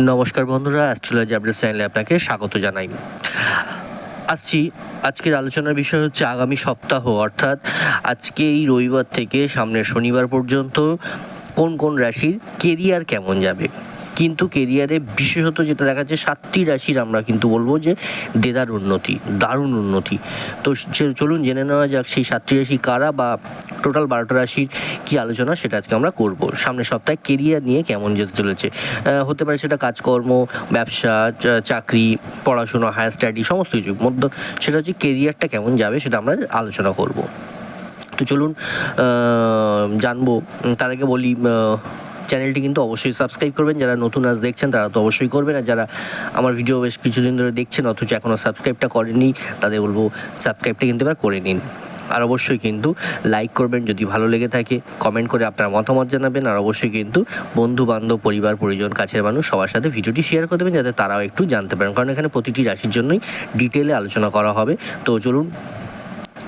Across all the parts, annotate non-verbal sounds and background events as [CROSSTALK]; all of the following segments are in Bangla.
নমস্কার বন্ধুরা অ্যাস্ট্রোলজি আপডেট চ্যানেলে আপনাকে স্বাগত জানাই। আসছি আজকের আলোচনার বিষয় হচ্ছে আগামী সপ্তাহ, অর্থাৎ আজকে এই রবিবার থেকে সামনের শনিবার পর্যন্ত কোন কোন রাশির কেরিয়ার কেমন যাবে? কিন্তু কেরিয়ারে বিশেষত যেটা দেখা যাচ্ছে, সাতটি রাশির আমরা কিন্তু বলব যে দেদার উন্নতি, দারুণ উন্নতি। তো চলুন জেনে নেওয়া যাক সেই সাতটি রাশি কারা বা টোটাল বারোটা রাশির কি আলোচনা সেটা আজকে আমরা করব। সামনের সপ্তাহে কেরিয়ার নিয়ে কেমন যেতে চলেছে? হতে পারে সেটা কাজকর্ম, ব্যবসা চাকরি, পড়াশোনা হায়ার স্টাডি সমস্ত কিছু। মধ্যে সেটা হচ্ছে কেরিয়ারটা কেমন যাবে সেটা আমরা আলোচনা করব। তো চলুন জানব। তার আগে বলি চ্যানেলটি কিন্তু অবশ্যই সাবস্ক্রাইব করবেন। যারা নতুন আজ দেখছেন, তারা তো অবশ্যই করবেন। আর যারা আমার ভিডিও বেশ কিছুদিন ধরে দেখছেন, অথচ এখনও সাবস্ক্রাইবটা করেনি তাদের বলব সাবস্ক্রাইবটা কিন্তু এবার করে নিন। আর অবশ্যই কিন্তু লাইক করবেন যদি ভালো লেগে থাকে, কমেন্ট করে আপনার মতামত জানাবেন। আর অবশ্যই কিন্তু বন্ধু বান্ধব পরিবার, পরিজন, কাছের মানুষ সবার সাথে ভিডিওটি শেয়ার করে দেবেন, যাতে তারাও একটু জানতে পারেন। কারণ এখানে প্রতিটি রাশির জন্যই ডিটেলে আলোচনা করা হবে। তো চলুন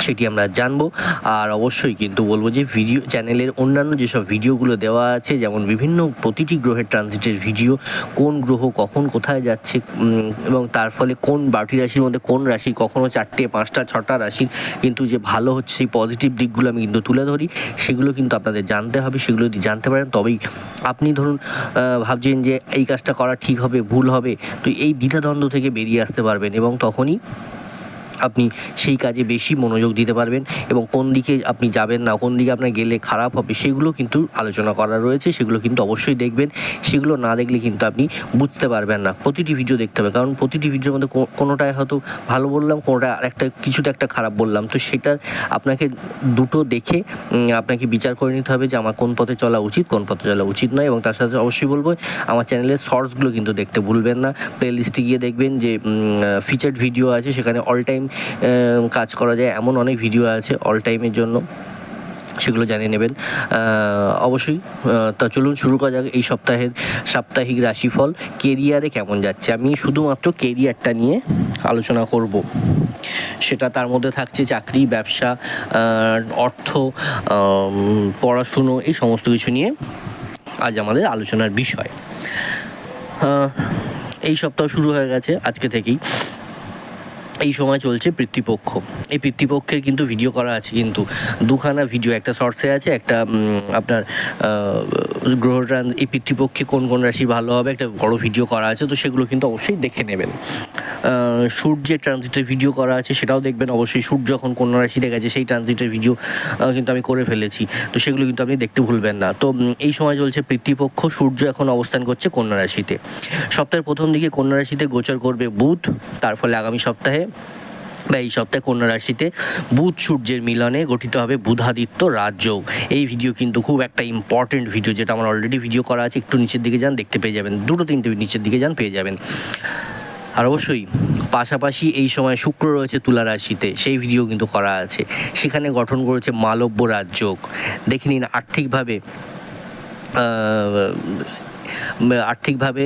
সেটি আমরা জানব। আর অবশ্যই কিন্তু বলব যে ভিডিও চ্যানেলের অন্যান্য যেসব ভিডিওগুলো দেওয়া আছে, যেমন বিভিন্ন প্রতিটি গ্রহের ট্রানজিটের ভিডিও, কোন গ্রহ কখন কোথায় যাচ্ছে এবং তার ফলে কোন বারোটি রাশির মধ্যে কোন রাশি কখনও চারটে, পাঁচটা, ছটা রাশির কিন্তু যে ভালো হচ্ছে, সেই পজিটিভ দিকগুলো আমি কিন্তু তুলে ধরি। সেগুলো কিন্তু আপনাদের জানতে হবে, সেগুলো যদি জানতে পারেন, তবেই আপনি ধরুন ভাবছেন যে এই কাজটা করা ঠিক হবে, ভুল হবে, তো এই দ্বিধাদ্বন্দ্ব থেকে বেরিয়ে আসতে পারবেন এবং তখনই আপনি সেই কাজে বেশি মনোযোগ দিতে পারবেন এবং কোন দিকে আপনি যাবেন না, কোন দিকে আপনার গেলে খারাপ হবে, সেগুলো কিন্তু আলোচনা করা রয়েছে, সেগুলো কিন্তু অবশ্যই দেখবেন। সেগুলো না দেখলে কিন্তু আপনি বুঝতে পারবেন না। প্রতিটি ভিডিও দেখতে হবে, কারণ প্রতিটি ভিডিওর মধ্যে কোনোটায় হয়তো ভালো বললাম কোনোটা আরেকটা কিছুতে একটা খারাপ বললাম। তো সেটা আপনাকে দুটো দেখে আপনাকে বিচার করে নিতে হবে যে আমার কোন পথে চলা উচিত, কোন পথে চলা উচিত নয় এবং তার সাথে অবশ্যই বলব, আমার চ্যানেলের শর্টসগুলো কিন্তু দেখতে ভুলবেন না। প্লেলিস্টে গিয়ে দেখবেন যে ফিচার্ড ভিডিও আছে, সেখানে অল টাইম কাজ করা যায়। এমন অনেক ভিডিও আছে অল টাইমের জন্য। সেগুলো জানিয়ে নেবেন। অবশ্যই তা চলুন শুরু করা যাক এই সপ্তাহের সাপ্তাহিক রাশিফল। কেরিয়ারে কেমন যাচ্ছে? আমি শুধুমাত্র কেরিয়ারটা নিয়ে আলোচনা করব। সেটা তার মধ্যে থাকছে চাকরি, ব্যবসা অর্থ পড়াশুনো, এই সমস্ত কিছু নিয়ে আজ আমাদের আলোচনার বিষয়। এই সপ্তাহ শুরু হয়ে গেছে আজকে থেকেই। এই সময় চলছে পিতৃপক্ষ। এই পিতৃপক্ষের কিন্তু ভিডিও করা আছে কিন্তু দুখানা ভিডিও একটা শর্টসে আছে, একটা আপনার গ্রহ ট্রান এই পিতৃপক্ষে কোন কোন রাশি ভালো হবে, একটা বড় ভিডিও করা আছে, তো সেগুলো কিন্তু অবশ্যই দেখে নেবেন। সূর্যের ট্রানজিটের ভিডিও করা আছে, সেটাও দেখবেন। অবশ্যই সূর্য যখন কন্যা রাশিতে গেছে, সেই ট্রানজিটের ভিডিও কিন্তু আমি করে ফেলেছি। তো সেগুলো কিন্তু আপনি দেখতে ভুলবেন না। তো এই সময় চলছে পিতৃপক্ষ, সূর্য এখন অবস্থান করছে কন্যা রাশিতে। সপ্তাহের প্রথম দিকে কন্যা রাশিতে গোচর করবে বুধ, তার ফলে আগামী সপ্তাহে, বা এই সপ্তাহে কন্যা রাশিতে বুধ সূর্যের মিলনে গঠিত হবে বুধাদিত্য রাজযোগ। এই ভিডিও কিন্তু খুব একটা ইম্পর্টেন্ট ভিডিও যেটা আমার অলরেডি ভিডিও করা আছে। একটু নিচের দিকে যান, দেখতে পেয়ে যাবেন। দুটো তিনটে নিচের দিকে যান, পেয়ে যাবেন। আর অবশ্যই পাশাপাশি এই সময় শুক্র রয়েছে তুলা রাশিতে, সেই ভিডিও কিন্তু করা আছে। সেখানে গঠন করেছে মালব্য রাজ্য। দেখে নিন আর্থিকভাবে আর্থিকভাবে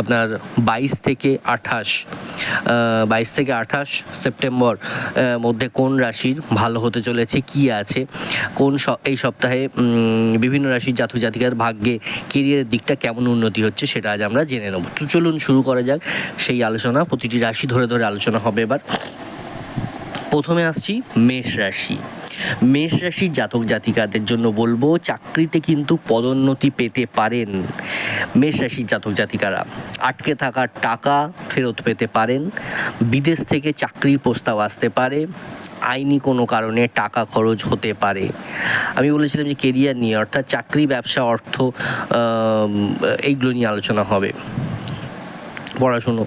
আপনার বাইশ থেকে আঠাশ বাইশ থেকে আঠাশ সেপ্টেম্বর মধ্যে কোন রাশির ভালো হতে চলেছে, কি আছে, কোন এই সপ্তাহে বিভিন্ন রাশির জাতক জাতিকার ভাগ্যে কেরিয়ারের দিকটা কেমন উন্নতি হচ্ছে সেটা আজ আমরা জেনে নেব। তো চলুন শুরু করা যাক, সেই আলোচনা, প্রতিটি রাশি ধরে ধরে আলোচনা হবে এবার। প্রথমে আসছি মেষ রাশি। মেষ রাশির জাতক জাতিকাদের জন্য বলব, চাকরিতে কিন্তু পদোন্নতি পেতে পারেন মেষ রাশির জাতক জাতিকারা। আটকে থাকা টাকা ফেরত পেতে পারেন, বিদেশ থেকে চাকরির প্রস্তাব আসতে পারে, আইনি কোনো কারণে টাকা খরচ হতে পারে। আমি বলেছিলাম যে কেরিয়ার নিয়ে, অর্থাৎ চাকরি, ব্যবসা, অর্থ এইগুলো নিয়ে আলোচনা হবে। পড়াশুনো।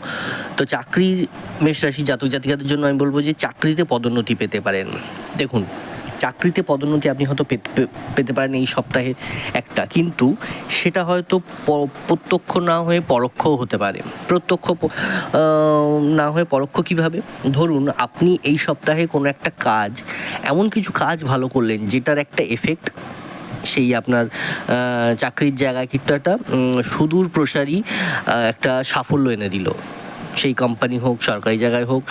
তো চাকরি, মেষ রাশি জাতক জাতিকাদের জন্য আমি বলব যে চাকরিতে পদোন্নতি পেতে পারেন। দেখুন চাকরিতে পদোন্নতি আপনি হয়তো পেতে- পারেন এই সপ্তাহে একটা। কিন্তু সেটা হয়তো প্রত্যক্ষ না হয়ে পরোক্ষও হতে পারে। প্রত্যক্ষ না হয়ে পরোক্ষ কীভাবে? ধরুন আপনি এই সপ্তাহে কোনো একটা কাজ, এমন কিছু কাজ ভালো করলেন যেটার একটা এফেক্ট সেই আপনার চাকরির জায়গায় কিন্তু একটা সুদূর প্রসারী একটা সাফল্য এনে দিল। সেই কোম্পানি হোক, সরকারি জায়গায় হোক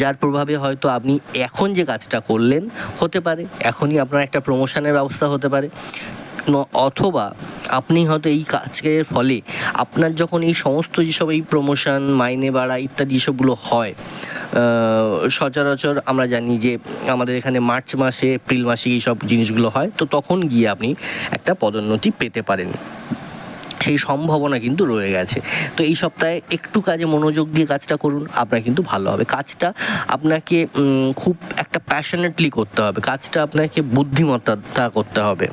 যার প্রভাবে হয়তো আপনি এখন যে কাজটা করলেন হতে পারে, এখনই আপনার একটা প্রমোশনের ব্যবস্থা হতে পারে। অথবা আপনি হয়তো এই কাজের ফলে আপনার যখন এই সমস্ত যেসব এই প্রমোশন মাইনে বাড়া ইত্যাদি সবগুলো হয় সচরাচর আমরা জানি যে আমাদের এখানে মার্চ মাসে, এপ্রিল মাসে এই সব জিনিসগুলো হয়, তো তখন গিয়ে আপনি একটা পদোন্নতি পেতে পারেন। সেই সম্ভাবনা কিন্তু রয়ে গেছে। তো এই সপ্তাহে একটু কাজে মনোযোগ দিয়ে কাজটা করুন, আপনার কিন্তু ভালো হবে। কাজটা আপনাকে খুব একটা প্যাশনেটলি করতে হবে। কাজটা আপনাকে বুদ্ধিমত্তা করতে হবে।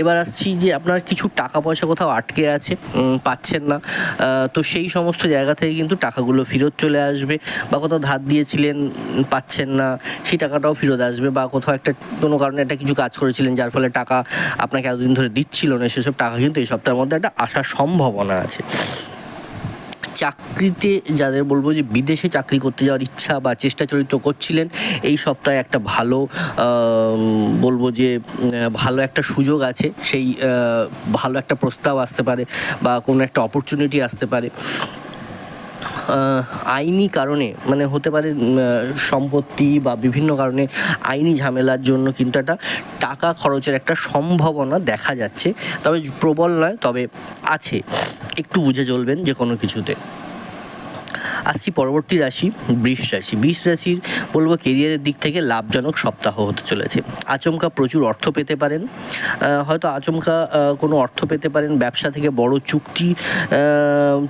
এবার আসছি যে আপনার কিছু টাকা পয়সা কোথাও আটকে আছে পাচ্ছেন না তো সেই সমস্ত জায়গা থেকে কিন্তু টাকাগুলো ফেরত চলে আসবে বা কোথাও ধার দিয়েছিলেন, পাচ্ছেন না, সেই টাকাটাও ফেরত আসবে বা কোথাও একটা, কোনো কারণে একটা কিছু কাজ করেছিলেন যার ফলে টাকা আপনাকে এতদিন ধরে দিচ্ছিল না, সেসব টাকা কিন্তু এই সপ্তাহের মধ্যে একটা আসার সম্ভাবনা আছে। চাকরিতে যাদের বলব যে বিদেশে চাকরি করতে যাওয়ার ইচ্ছা বা চেষ্টা চরিত্র করছিলেন, এই সপ্তাহে একটা ভালো বলব যে ভালো একটা সুযোগ আছে। সেই ভালো একটা প্রস্তাব আসতে পারে বা কোনো একটা অপরচুনিটি আসতে পারে। আইনি কারণে মানে হতে পারে সম্পত্তি বা বিভিন্ন কারণে আইনি ঝামেলার জন্য কিন্তু একটা টাকা খরচের একটা সম্ভাবনা দেখা যাচ্ছে। তবে প্রবল নয়, তবে আছে। একটু বুঝে চলবেন যে কোনো কিছুতে। আসছি পরবর্তী রাশি বৃষ রাশি। বৃষ রাশির বলব কেরিয়ারের দিক থেকে লাভজনক সপ্তাহ হতে চলেছে। আচমকা প্রচুর অর্থ পেতে পারেন। হয়তো আচমকা কোনো অর্থ পেতে পারেন। ব্যবসা থেকে বড় চুক্তি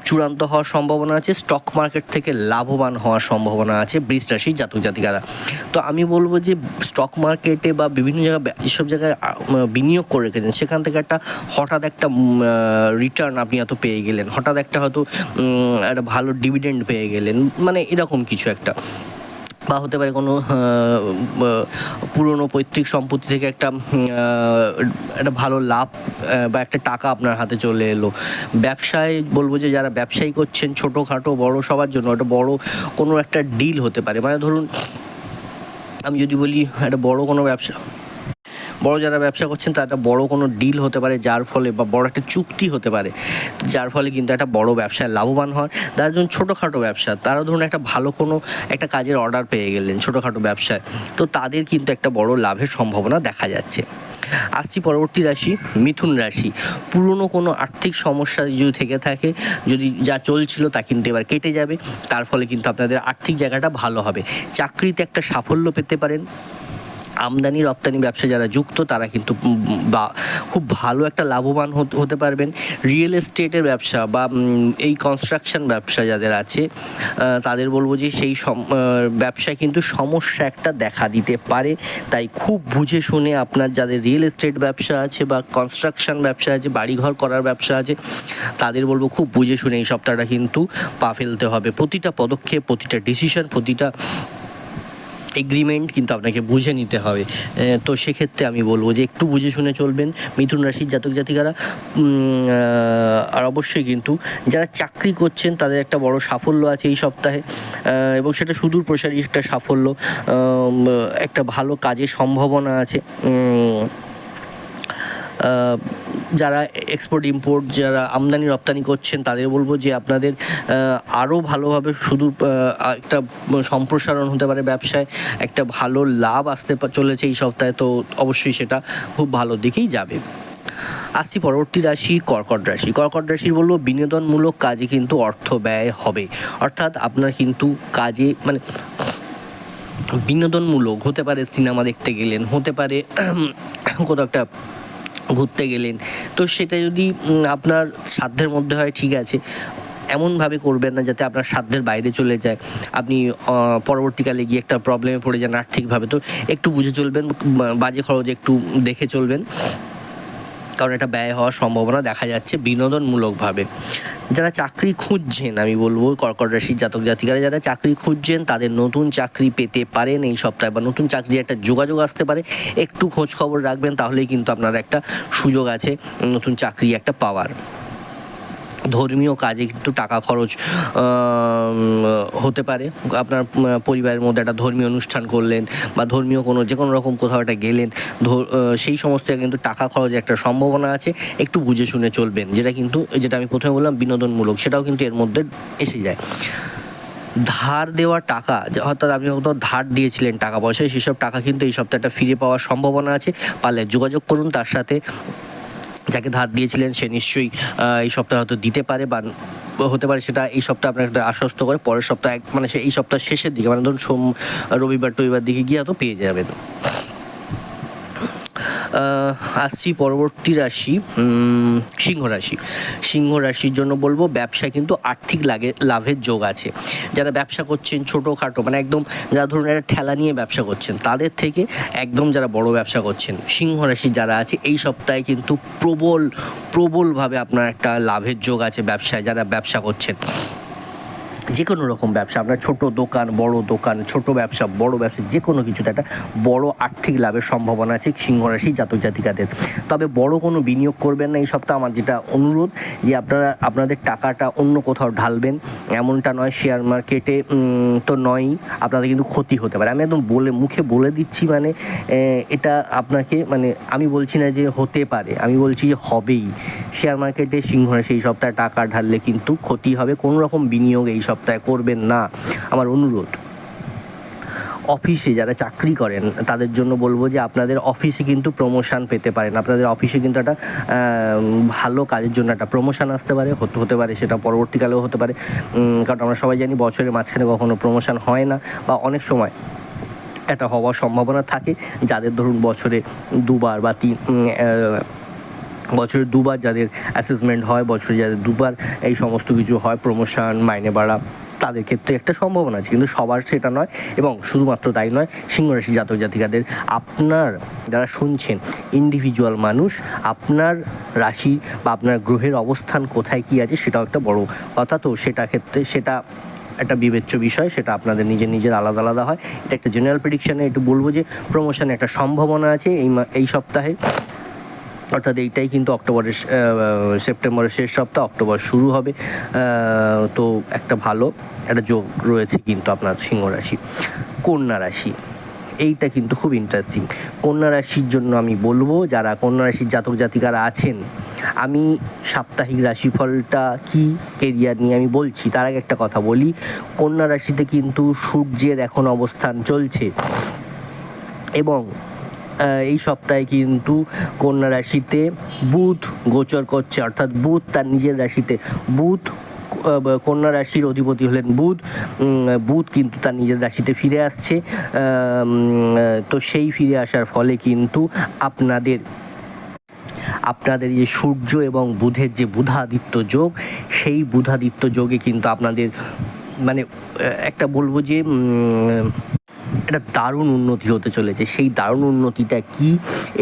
চূড়ান্ত হওয়ার সম্ভাবনা আছে। স্টক মার্কেট থেকে লাভবান হওয়ার সম্ভাবনা আছে বৃষ রাশির জাতক জাতিকারা। তো আমি বলব যে স্টক মার্কেটে বা বিভিন্ন জায়গায় যেসব জায়গায় বিনিয়োগ করে রেখেছেন, সেখান থেকে একটা হঠাৎ একটা রিটার্ন আপনি এত পেয়ে গেলেন। হঠাৎ একটা হয়তো একটা ভালো ডিভিডেন্ড পেয়ে গেলেন মানে এরকম কিছু একটা। বা হতে পারে কোনো পুরনো পৈতৃক সম্পত্তি থেকে একটা একটা ভালো লাভ বা একটা টাকা আপনার হাতে চলে এলো। ব্যবসায় বলব যে যারা ব্যবসায়ী করছেন, ছোটোখাটো, বড় সবার জন্য একটা বড় কোনো একটা ডিল হতে পারে। মানে ধরুন, আমি যদি বলি, একটা বড় কোনো ব্যবসা বড় যারা ব্যবসা করছেন, তার একটা বড় কোনো ডিল হতে পারে, যার ফলে বা বড় একটা চুক্তি হতে পারে। যার ফলে কিন্তু একটা বড় ব্যবসায় লাভবান হয় যারা ধরুন ছোটোখাটো ব্যবসা, তারা ধরুন একটা ভালো কোনো একটা কাজের অর্ডার পেয়ে গেলেন ছোটোখাটো ব্যবসায়। তো তাদের কিন্তু একটা বড় লাভের সম্ভাবনা দেখা যাচ্ছে। আসছি পরবর্তী রাশি, মিথুন রাশি। পুরনো কোনো আর্থিক সমস্যা যদি থেকে থাকে, যদি যা চলছিল তা কিন্তু এবার কেটে যাবে। তার ফলে কিন্তু আপনাদের আর্থিক জায়গাটা ভালো হবে। চাকরিতে একটা সাফল্য পেতে পারেন। আমদানি রপ্তানি ব্যবসা যারা যুক্ত, তারা কিন্তু বা খুব ভালো একটা লাভবান হতে- পারবেন। রিয়েল এস্টেটের ব্যবসা বা এই কনস্ট্রাকশন ব্যবসা যাদের আছে তাদের বলব যে সেই ব্যবসায় কিন্তু সমস্যা একটা দেখা দিতে পারে। তাই খুব বুঝে শুনে আপনার যাদের রিয়েল এস্টেট ব্যবসা আছে বা কনস্ট্রাকশন ব্যবসা আছে, বাড়িঘর করার ব্যবসা আছে, তাদের বলব খুব বুঝে শুনে এই সপ্তাহটা কিন্তু পা ফেলতে হবে। প্রতিটা পদক্ষেপ, প্রতিটা ডিসিশন প্রতিটা এগ্রিমেন্ট কিন্তু আপনাকে বুঝে নিতে হবে। তো সেক্ষেত্রে আমি বলব যে একটু বুঝে শুনে চলবেন। মিথুন রাশির জাতক জাতিকারা আর অবশ্যই কিন্তু যারা চাকরি করছেন, তাদের একটা বড় সাফল্য আছে এই সপ্তাহে। এবং সেটা সুদূর প্রসারী একটা সাফল্য একটা ভালো কাজের সম্ভাবনা আছে। যারা এক্সপোর্ট ইম্পোর্ট যারা আমদানি, রপ্তানি করছেন, তাদের বলব যে আপনাদের আরও ভালোভাবে শুধু একটা সম্প্রসারণ হতে পারে ব্যবসায়। একটা ভালো লাভ আসতে চলেছে এই সপ্তাহে, তো অবশ্যই সেটা খুব ভালো দিকেই যাবে। আসছি পরবর্তী রাশি, কর্কট রাশি। কর্কট রাশির বলব, বিনোদনমূলক কাজে কিন্তু অর্থ ব্যয় হবে। অর্থাৎ আপনার কিন্তু কাজে মানে বিনোদনমূলক হতে পারে, সিনেমা দেখতে গেলেন, হতে পারে, কোথাও একটা ঘুরতে গেলেন। তো সেটা যদি আপনার সাধ্যের মধ্যে হয়, ঠিক আছে। এমনভাবে করবেন না যাতে আপনার সাধ্যের বাইরে চলে যায়। আপনি পরবর্তীকালে গিয়ে একটা প্রবলেমে পড়ে যান আর্থিকভাবে। তো একটু বুঝে চলবেন বাজে খরচ একটু দেখে চলবেন। কারণ এটা ব্যয় হওয়ার সম্ভাবনা দেখা যাচ্ছে বিনোদনমূলকভাবে। যারা চাকরি খুঁজছেন, আমি বলব কর্কট রাশির জাতক জাতিকারা, যারা চাকরি খুঁজছেন, তাদের নতুন চাকরি পেতে পারেন এই সপ্তাহে বা নতুন চাকরি একটা যোগাযোগ আসতে পারে। একটু খোঁজ খবর রাখবেন, তাহলেই কিন্তু আপনার একটা সুযোগ আছে, নতুন চাকরি একটা পাওয়ার। ধর্মীয় কাজে কিন্তু টাকা খরচ হতে পারে। আপনার পরিবারের মধ্যে একটা ধর্মীয় অনুষ্ঠান করলেন বা ধর্মীয় কোনো, যে কোনো রকম কোথাও একটা গেলেন সেই সমস্ত কিন্তু টাকা খরচের একটা সম্ভাবনা আছে। একটু বুঝে শুনে চলবেন, যেটা কিন্তু, যেটা আমি প্রথমে বললাম, বিনোদনমূলক, সেটাও কিন্তু এর মধ্যে এসে যায়। ধার দেওয়া টাকা অর্থাৎ আপনি হয়তো ধার দিয়েছিলেন টাকা পয়সা, সেসব টাকা কিন্তু এই সপ্তাহটা ফিরে পাওয়ার সম্ভাবনা আছে। পারলে যোগাযোগ করুন, তার সাথে যাকে ধার দিয়েছিলেন সে নিশ্চয়ই এই সপ্তাহে হয়তো দিতে পারে বা হতে পারে সেটা এই সপ্তাহে আপনাকে আশ্বস্ত করে, পরের সপ্তাহে মানে সে এই সপ্তাহ শেষের দিকে মানে ধরুন সোম, রবিবার টবিবার দিকে গিয়ে হয়তো পেয়ে যাবেন। আসছি পরবর্তী রাশি সিংহ রাশি। সিংহ রাশির জন্য বলব, ব্যবসায় কিন্তু আর্থিক লাগে, লাভের যোগ আছে। যারা ব্যবসা করছেন, ছোটোখাটো মানে একদম যারা ধরুন একটা ঠেলা নিয়ে ব্যবসা করছেন, তাদের থেকে একদম যারা বড় ব্যবসা করছেন, সিংহ রাশি যারা আছে, এই সপ্তাহে কিন্তু প্রবল, প্রবলভাবে আপনার একটা লাভের যোগ আছে ব্যবসায়, যারা ব্যবসা করছেন। যে কোনো রকম ব্যবসা, আপনার ছোট দোকান, বড় দোকান, ছোট ব্যবসা, বড় ব্যবসা যে কোনো কিছুতে একটা বড় আর্থিক লাভের সম্ভাবনা আছে সিংহ রাশি জাতক জাতিকাদের। তবে বড় কোনো বিনিয়োগ করবেন না এই সপ্তাহে আমার যেটা অনুরোধ যে আপনারা, আপনাদের টাকাটা অন্য কোথাও ঢালবেন। এমনটা নয় শেয়ার মার্কেটে তো নয়ই, আপনাদের কিন্তু ক্ষতি হতে পারে। আমি একদম বলে, মুখে বলে দিচ্ছি মানে এটা আপনাকে মানে আমি বলছি না যে হতে পারে, আমি বলছি যে হবেই। শেয়ার মার্কেটে সিংহ রাশি এই সপ্তাহে টাকা ঢাললে কিন্তু ক্ষতি হবে, কোনো রকম বিনিয়োগ এই সপ্তাহে করবেন না, আমার অনুরোধ। অফিসে যারা চাকরি করেন, তাদের জন্য বলব যে আপনাদের অফিসে কিন্তু প্রমোশন পেতে পারেন। আপনাদের অফিসে কিন্তু একটা ভালো কাজের জন্য একটা প্রমোশন আসতে পারে, হতে হতে পারে, সেটা পরবর্তীকালেও হতে পারে। কারণ আমরা সবাই জানি বছরের মাঝখানে কখনো প্রমোশন হয় না বা অনেক সময় এটা হওয়ার সম্ভাবনা থাকে। যাদের ধরুন বছরে দুবার বা তিন বছরে দুবার যাদের অ্যাসেসমেন্ট হয়, বছরে যাদের দুবার এই সমস্ত কিছু হয় প্রমোশন মাইনে বাড়া, তাদের ক্ষেত্রে একটা সম্ভাবনা আছে। কিন্তু সবার সেটা নয় এবং শুধুমাত্র তাই নয়, সিংহরাশি জাতক জাতিকাদের আপনার যারা শুনছেন ইন্ডিভিজুয়াল মানুষ, আপনার রাশি বা আপনার গ্রহের অবস্থান কোথায় কী আছে সেটাও একটা বড় কথা। তো সেটা ক্ষেত্রে সেটা একটা বিবেচ্য বিষয়, সেটা আপনাদের নিজের নিজের আলাদা আলাদা হয়। এটা একটা জেনারেল প্রেডিকশানে একটু বলব যে প্রমোশনে একটা সম্ভাবনা আছে। এই এই সপ্তাহে অর্থাৎ এইটাই কিন্তু অক্টোবরের সেপ্টেম্বরের শেষ সপ্তাহ, অক্টোবর শুরু হবে। তো একটা ভালো, একটা যোগ রয়েছে কিন্তু আপনার সিংহ রাশি, কন্যা রাশি। এইটা কিন্তু খুব ইন্টারেস্টিং কন্যা রাশির জন্য আমি বলব, যারা কন্যা রাশির জাতক জাতিকারা আছেন, আমি সাপ্তাহিক রাশিফলটা কি কেরিয়ার নিয়ে আমি বলছি, তার আগে একটা কথা বলি। কন্যা রাশিতে কিন্তু সূর্যের এখন অবস্থান চলছে এবং এই সপ্তাহে কিন্তু কন্যা রাশিতে বুধ গোচর করছে, অর্থাৎ বুধ তার নিজের রাশিতে। বুধ কন্যা রাশির অধিপতি হলেন বুধ। বুধ কিন্তু তার নিজের রাশিতে ফিরে আসছে। তো সেই ফিরে আসার ফলে কিন্তু আপনাদের আপনাদের যে সূর্য এবং বুধের যে বুধাদিত্য যোগ, সেই বুধাদিত্য যোগে কিন্তু আপনাদের মানে একটা বলব যে একটা দারুণ উন্নতি হতে চলেছে। সেই দারুণ উন্নতিটা কি?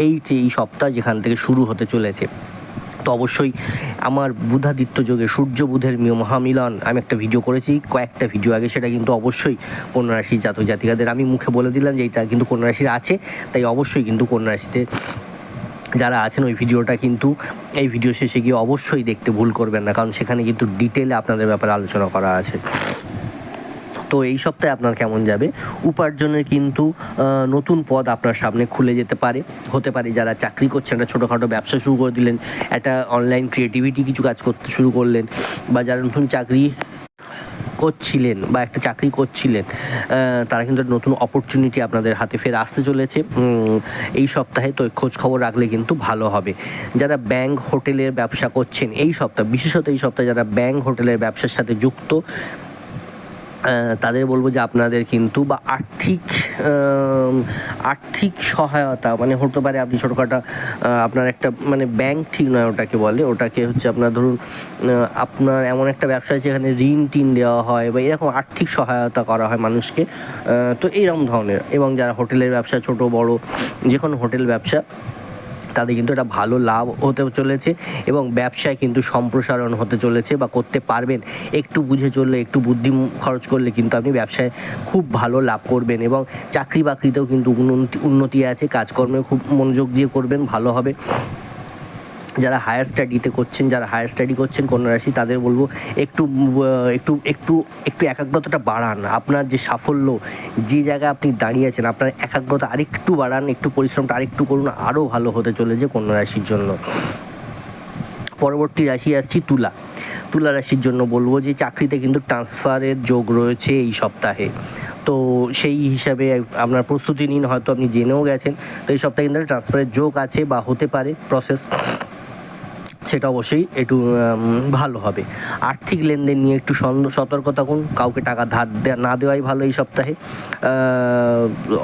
এই যে এই সপ্তাহ যেখান থেকে শুরু হতে চলেছে, তো অবশ্যই আমার বুধাদিত্য যোগে সূর্য বুধের মহামিলন, আমি একটা ভিডিও করেছি, কয়েকটা ভিডিও আগে, সেটা কিন্তু অবশ্যই কন্যা রাশি জাতক জাতিকাদের, আমি মুখে বলে দিলাম যে এটা কিন্তু কন্যা রাশির আছে, তাই অবশ্যই কিন্তু কন্যা রাশিতে যারা আছেন, ওই ভিডিওটা কিন্তু এই ভিডিও শেষে গিয়ে অবশ্যই দেখতে ভুল করবেন না, কারণ সেখানে কিন্তু ডিটেলে আপনাদের ব্যাপারে আলোচনা করা আছে। তো এই সপ্তাহে আপনার কেমন যাবে? উপার্জনের কিন্তু নতুন পদ আপনার সামনে খুলে যেতে পারে। হতে পারে যারা চাকরি করছেন, একটা ছোটোখাটো ব্যবসা শুরু করে দিলেন, একটা অনলাইন ক্রিয়েটিভিটি কিছু কাজ করতে শুরু করলেন, বা যারা নতুন চাকরি করছিলেন, বা একটা চাকরি করছিলেন তারা কিন্তু নতুন অপরচুনিটি আপনাদের হাতে ফের আসতে চলেছে। এই সপ্তাহে তো খোঁজ খবর রাখলে কিন্তু ভালো হবে। যারা ব্যাংক হোটেলের ব্যবসা করছেন, এই সপ্তাহ, বিশেষত এই সপ্তাহে যারা ব্যাংক হোটেলের ব্যবসার সাথে যুক্ত তাদের বলব যে আপনাদের কিন্তু বা আর্থিক আর্থিক সহায়তা মানে হতে পারে আপনি ছোটোখাটো আপনার একটা মানে ব্যাংক ঠিক নয় ওটাকে বলে, ওটাকে হচ্ছে আপনার ধরুন আপনার এমন একটা ব্যবসা আছে যেখানে ঋণ টিন দেওয়া হয় বা এরকম আর্থিক সহায়তা করা হয় মানুষকে তো এইরকম ধরনের। এবং যারা হোটেলের ব্যবসা, ছোট, বড় যে কোনো হোটেল ব্যবসা তাদের কিন্তু একটা ভালো লাভ হতে চলেছে এবং ব্যবসায় কিন্তু সম্প্রসারণ হতে চলেছে বা করতে পারবেন। একটু বুঝে চললে, একটু বুদ্ধি খরচ করলে কিন্তু আপনি ব্যবসায় খুব ভালো লাভ করবেন এবং চাকরি বাকরিতেও কিন্তু উন্নতি উন্নতি আছে, কাজকর্মে খুব মনোযোগ দিয়ে করবেন, ভালো হবে। যারা হায়ার স্টাডিতে করছেন, যারা হায়ার স্টাডি করছেন, কন্যা রাশি, তাদের বলব একটু একটু একটু একটু একাগ্রতাটা বাড়ান। আপনার যে সাফল্য, যে জায়গায় আপনি দাঁড়িয়ে আছেন, আপনার একাগ্রতা আরেকটু বাড়ান, একটু পরিশ্রমটা আরেকটু করুন আরও ভালো হতে চলেছে কন্যা রাশির জন্য। পরবর্তী রাশি আসছি তুলা। তুলা রাশির জন্য বলব যে চাকরিতে কিন্তু ট্রান্সফারের যোগ রয়েছে এই সপ্তাহে। তো সেই হিসাবে আপনার প্রস্তুতি নিন, হয়তো আপনি জেনেও গেছেন। তো এই সপ্তাহে কিন্তু ট্রান্সফারের যোগ আছে বা হতে পারে প্রসেস সেটা অবশ্যই একটু ভালো হবে। আর্থিক লেনদেন নিয়ে একটু সতর্ক থাকুন। কাউকে টাকা ধার না দেওয়াই ভালো এই সপ্তাহে।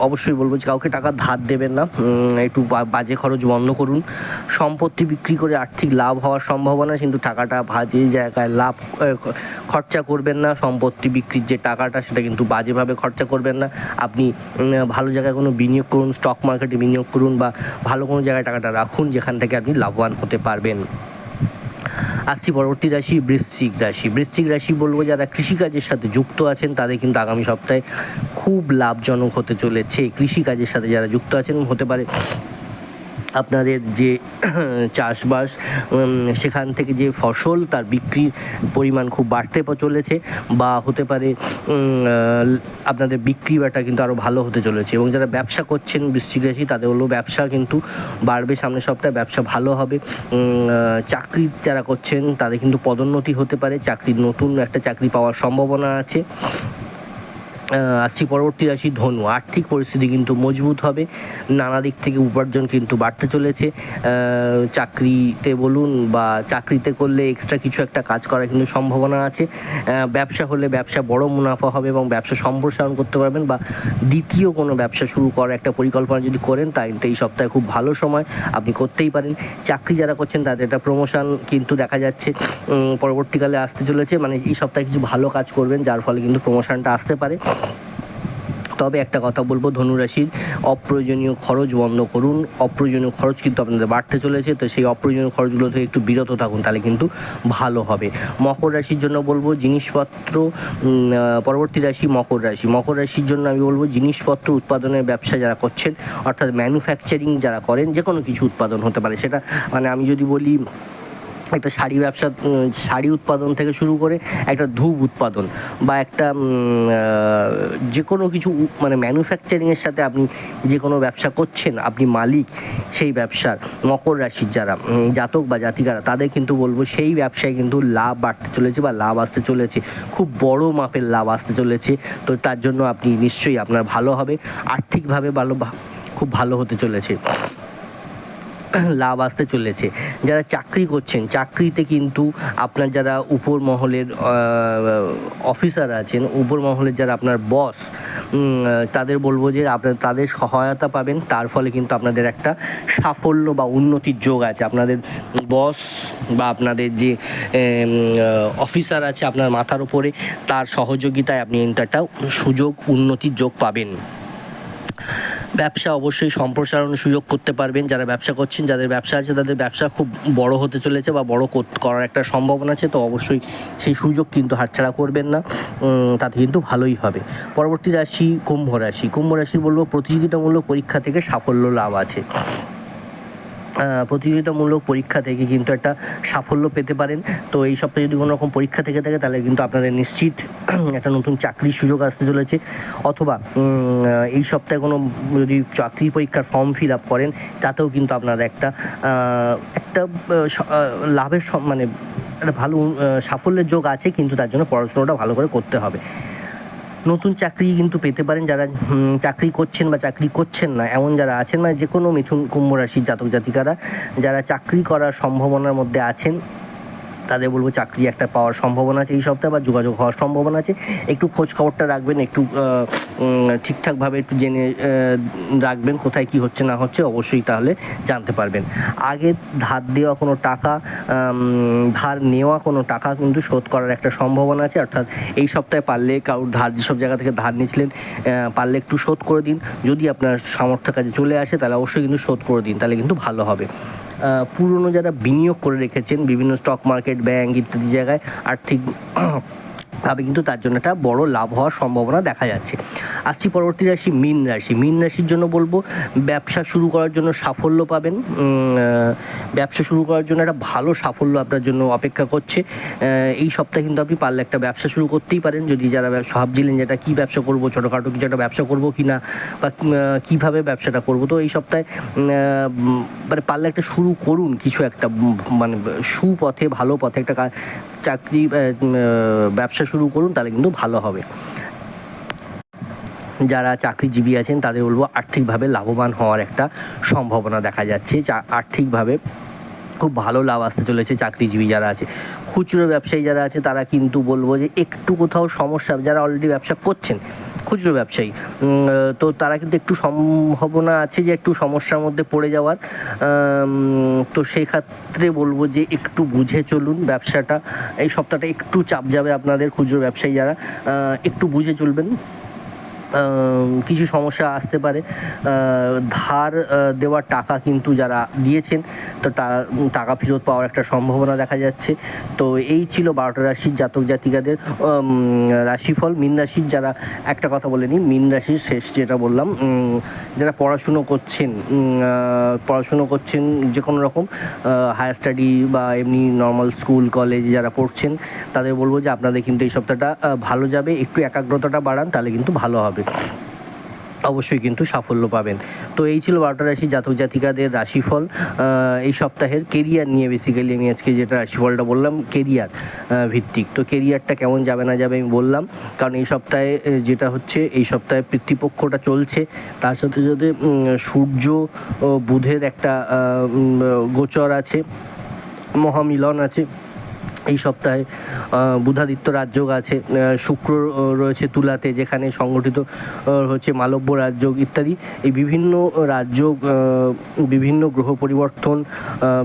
অবশ্যই বলব যে কাউকে টাকা ধার দেবেন না। একটু বাজে খরচ বন্ধ করুন। সম্পত্তি বিক্রি করে আর্থিক লাভ হওয়ার সম্ভাবনা, কিন্তু টাকাটা বাজে জায়গায় লাভ খরচা করবেন না। সম্পত্তি বিক্রির যে টাকাটা, সেটা কিন্তু বাজেভাবে খরচা করবেন না। আপনি ভালো জায়গায় কোনো বিনিয়োগ করুন স্টক মার্কেটে বিনিয়োগ করুন বা ভালো কোনো জায়গায় টাকাটা রাখুন, যেখান থেকে আপনি লাভবান হতে পারবেন। আসছি পরবর্তী রাশি, বৃশ্চিক রাশি। বৃশ্চিক রাশি বলব, যারা কৃষিকাজের সাথে যুক্ত আছেন, তাদের কিন্তু আগামী সপ্তাহে খুব লাভজনক হতে চলেছে। কৃষিকাজের সাথে যারা যুক্ত আছেন, হতে পারে আপনাদের যে চাষবাস সেখান থেকে যে ফসল, তার বিক্রির পরিমাণ খুব বাড়তে চলেছে বা হতে পারে আপনাদের বিক্রি বাটা কিন্তু আরও ভালো হতে চলেছে এবং যারা ব্যবসা করছেন বৃশ্চিক রাশি, তাদের হলো ব্যবসা কিন্তু বাড়বে সামনের সপ্তাহে, ব্যবসা ভালো হবে। চাকরি যারা করছেন, তাদের কিন্তু পদোন্নতি হতে পারে, চাকরির নতুন একটা চাকরি পাওয়ার সম্ভাবনা আছে। আসছি পরবর্তী রাশি ধনু। আর্থিক পরিস্থিতি কিন্তু মজবুত হবে। নানা দিক থেকে উপার্জন কিন্তু বাড়তে চলেছে। চাকরিতে বলুন বা চাকরিতে করলে এক্সট্রা কিছু একটা কাজ করার কিন্তু সম্ভাবনা আছে। ব্যবসা হলে ব্যবসা বড় মুনাফা হবে এবং ব্যবসা সম্প্রসারণ করতে পারবেন বা দ্বিতীয় কোনো ব্যবসা শুরু করার একটা পরিকল্পনা যদি করেন, তাই এই সপ্তাহে খুব ভালো সময় আপনি করতেই পারেন। চাকরি যারা করছেন, তাদের একটা প্রমোশন কিন্তু দেখা যাচ্ছে পরবর্তীকালে আসতে চলেছে। মানে এই সপ্তাহে কিছু ভালো কাজ করবেন, যার ফলে কিন্তু প্রমোশনটা আসতে পারে। তবে একটা কথা বলব ধনুরাশির অপ্রয়োজনীয় খরচ বন্ধ করুন। অপ্রয়োজনীয় খরচ কিন্তু আপনাদের বাড়তে চলেছে, তো সেই অপ্রয়োজনীয় খরচগুলো থেকে একটু বিরত থাকুন, তাহলে কিন্তু ভালো হবে। মকর রাশির জন্য বলব, জিনিসপত্র পরবর্তী রাশি মকর রাশি। মকর রাশির জন্য আমি বলব, জিনিসপত্র উৎপাদনের ব্যবসা যারা করছেন, অর্থাৎ ম্যানুফ্যাকচারিং যারা করেন যে কোনো কিছু উৎপাদন হতে পারে। সেটা মানে আমি যদি বলি একটা শাড়ি ব্যবসা শাড়ি উৎপাদন থেকে শুরু করে একটা ধূপ উৎপাদন বা একটা যে কোনো কিছু মানে ম্যানুফ্যাকচারিংয়ের সাথে আপনি যে কোনো ব্যবসা করছেন, আপনি মালিক সেই ব্যবসার, মকর রাশির যারা জাতক বা জাতিকারা, তাদের কিন্তু বলব সেই ব্যবসায় কিন্তু লাভ বাড়তে চলেছে বা লাভ আসতে চলেছে। খুব বড় মাপের লাভ আসতে চলেছে। তো তার জন্য আপনি নিশ্চয়ই আপনার ভালো হবে, আর্থিকভাবে ভালো খুব ভালো হতে চলেছে। [CLEARS THROAT] লাভ আসতে চলেছে। যারা চাকরি করছেন, চাকরিতে কিন্তু আপনার যারা উপর মহলের অফিসার আছেন উপর মহলের যারা আপনার বস তাদের বলব যে আপনার, তাদের সহায়তা পাবেন। তার ফলে কিন্তু আপনাদের একটা সাফল্য বা উন্নতির যোগ আছে। আপনাদের বস বা আপনাদের যে অফিসার আছে আপনার মাথার উপরে, তার সহযোগিতায় আপনি কিন্তু একটা সুযোগ, উন্নতির যোগ পাবেন। ব্যবসা অবশ্যই সম্প্রসারণের সুযোগ করতে পারবেন। যারা ব্যবসা করছেন, যাদের ব্যবসা আছে, তাদের ব্যবসা খুব বড় হতে চলেছে বা বড় করার একটা সম্ভাবনা আছে। তো অবশ্যই সেই সুযোগ কিন্তু হাতছাড়া করবেন না। তাতে কিন্তু ভালোই হবে। পরবর্তী রাশি কুম্ভ রাশি। কুম্ভ রাশি বলব প্রতিযোগিতামূলক পরীক্ষা থেকে সাফল্য লাভ আছে। প্রতিযোগিতামূলক পরীক্ষা থেকে কিন্তু একটা সাফল্য পেতে পারেন। তো এই সপ্তাহে যদি কোনো রকম পরীক্ষা থেকে থাকে, তাহলে কিন্তু আপনাদের নিশ্চিত [CLEARS THROAT] একটা নতুন চাকরির সুযোগ আসতে চলেছে। অথবা এই সপ্তাহে কোনো যদি চাকরি পরীক্ষার ফর্ম ফিল আপ করেন, তাতেও কিন্তু আপনার একটা একটা লাভের মানে একটা ভালো সাফল্যের যোগ আছে, কিন্তু তার জন্য পড়াশোনাটা ভালো করে করতে হবে। নতুন চাকরি কিন্তু পেতে পারেন যারা চাকরি করছেন বা চাকরি করছেন না, এমন যারা আছেন মানে যে কোনো মিথুন কুম্ভ রাশির জাতক জাতিকারা যারা চাকরি করার সম্ভাবনার মধ্যে আছেন। তাদের বলব চাকরি একটা পাওয়ার সম্ভাবনা আছে এই সপ্তাহে বা যোগাযোগ হওয়ার সম্ভাবনা আছে। একটু খোঁজ খবরটা রাখবেন, একটু ঠিকঠাকভাবে একটু জেনে রাখবেন কোথায় কি হচ্ছে না হচ্ছে অবশ্যই তাহলে জানতে পারবেন। আগে ধার দেওয়া কোনো টাকা ধার নেওয়া কোনো টাকা কিন্তু শোধ করার একটা সম্ভাবনা আছে। অর্থাৎ এই সপ্তাহে পারলে কারোর ধার, যেসব জায়গা থেকে ধার নিয়েছিলেন পারলে একটু শোধ করে দিন। যদি আপনার সামর্থ্য কাজে চলে আসে তাহলে অবশ্যই কিন্তু শোধ করে দিন, তাহলে কিন্তু ভালো হবে। পুরনো যারা বিনিয়োগ করে রেখেছেন বিভিন্ন স্টক মার্কেট ব্যাংক ইত্যাদি জায়গায় আর্থিক ভাবে কিন্তু তার জন্য একটা বড় লাভ হওয়ার সম্ভাবনা দেখা যাচ্ছে। আসছি পরবর্তী রাশি মীন রাশি। মীন রাশির জন্য বলব, ব্যবসা শুরু করার জন্য সাফল্য পাবেন। ব্যবসা শুরু করার জন্য একটা ভালো সাফল্য আপনার জন্য অপেক্ষা করছে। এই সপ্তাহে কিন্তু আপনি পারলে একটা ব্যবসা শুরু করতেই পারেন। যদি যারা ব্যবসা ভাবছিলেন যেটা কী ব্যবসা করব, ছোটোখাটো কিছু একটা ব্যবসা করব কি না বা কীভাবে ব্যবসাটা করব, তো এই সপ্তাহে মানে পারলে একটা শুরু করুন কিছু একটা মানে সুপথে, ভালো পথে একটা চাকরি ব্যবসা শুরু করুন, তাহলে কিন্তু ভালো হবে। যারা চাকরিজীবী আছেন, তাদের বলব আর্থিকভাবে লাভবান হওয়ার একটা সম্ভাবনা দেখা যাচ্ছে। আর্থিকভাবে খুব ভালো লাভ আসতে চলেছে চাকরিজীবী যারা আছে। খুচরো ব্যবসায়ী যারা আছে, তারা কিন্তু বলব যে একটু কোথাও সমস্যা, যারা অলরেডি ব্যবসা করছেন খুচরো ব্যবসায়ী। তো তারা কিন্তু একটু সম্ভাবনা আছে যে একটু সমস্যার মধ্যে পড়ে যাওয়ার। তো সেক্ষেত্রে বলব যে একটু বুঝে চলুন ব্যবসাটা। এই সপ্তাহটা একটু চাপ যাবে আপনাদের খুচরো ব্যবসায়ী যারা। একটু বুঝে চলবেন। কিছু সমস্যা আসতে পারে। ধার দেওয়ার টাকা কিন্তু যারা দিয়েছেন, তো তারা টাকা ফেরত পাওয়ার একটা সম্ভাবনা দেখা যাচ্ছে। তো এই ছিল বারোটা রাশির জাতক জাতিকাদের রাশিফল, মিন রাশির যারা, একটা কথা বলে নিই, মিন রাশির শেষ যেটা বললাম যারা পড়াশুনো করছেন পড়াশুনো করছেন যে কোনো রকম হায়ার স্টাডি বা এমনি নর্মাল স্কুল কলেজ যারা পড়ছেন, তাদের বলব যে আপনাদের কিন্তু এই সপ্তাহটা ভালো যাবে। একটু একাগ্রতাটা বাড়ান, তাহলে কিন্তু ভালো হবে। অবশ্যই কিন্তু সাফল্য পাবেন। তো এই ছিল বারোটা রাশি জাতক জাতিকাদের রাশিফল। এই সপ্তাহের কেরিয়ার নিয়ে বেসিক্যালি আমি আজকে যেটা রাশিফলটা বললাম কেরিয়ার ভিত্তিক। তো কেরিয়ারটা কেমন যাবে না যাবে আমি বললাম। কারণ এই সপ্তাহে যেটা হচ্ছে, এই সপ্তাহে পিতৃপক্ষটা চলছে। তার সাথে সাথে সূর্য বুধের একটা গোচর আছে, মহামিলন আছে। এই সপ্তাহে বুধাদিত্য রাজযোগ আছে শুক্র রয়েছে তুলাতে, যেখানে সংগঠিত হচ্ছে মালব্য রাজযোগ ইত্যাদি। এই বিভিন্ন রাজযোগ বিভিন্ন গ্রহ পরিবর্তন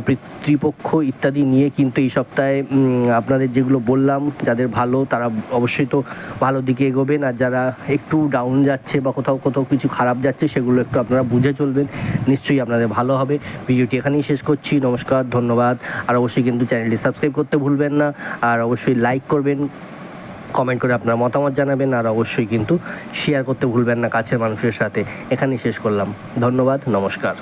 পিতৃপক্ষ ইত্যাদি নিয়ে কিন্তু এই সপ্তাহে আপনাদের যেগুলো বললাম, যাদের ভালো, তারা অবশ্যই তো ভালো দিকে এগোবেন। আর যারা একটু ডাউন যাচ্ছে বা কোথাও কোথাও কিছু খারাপ যাচ্ছে, সেগুলো একটু আপনারা বুঝে চলবেন। নিশ্চয়ই আপনাদের ভালো হবে। ভিডিওটি এখানেই শেষ করছি। নমস্কার, ধন্যবাদ। আর অবশ্যই কিন্তু চ্যানেলটি সাবস্ক্রাইব করতে ভুলবেন না, আর অবশ্যই লাইক করবেন কমেন্ট করে আপনার মতামত জানাবেন, আর অবশ্যই কিন্তু শেয়ার করতে ভুলবেন না কাছের মানুষের সাথে। এখানেই শেষ করলাম। ধন্যবাদ, নমস্কার।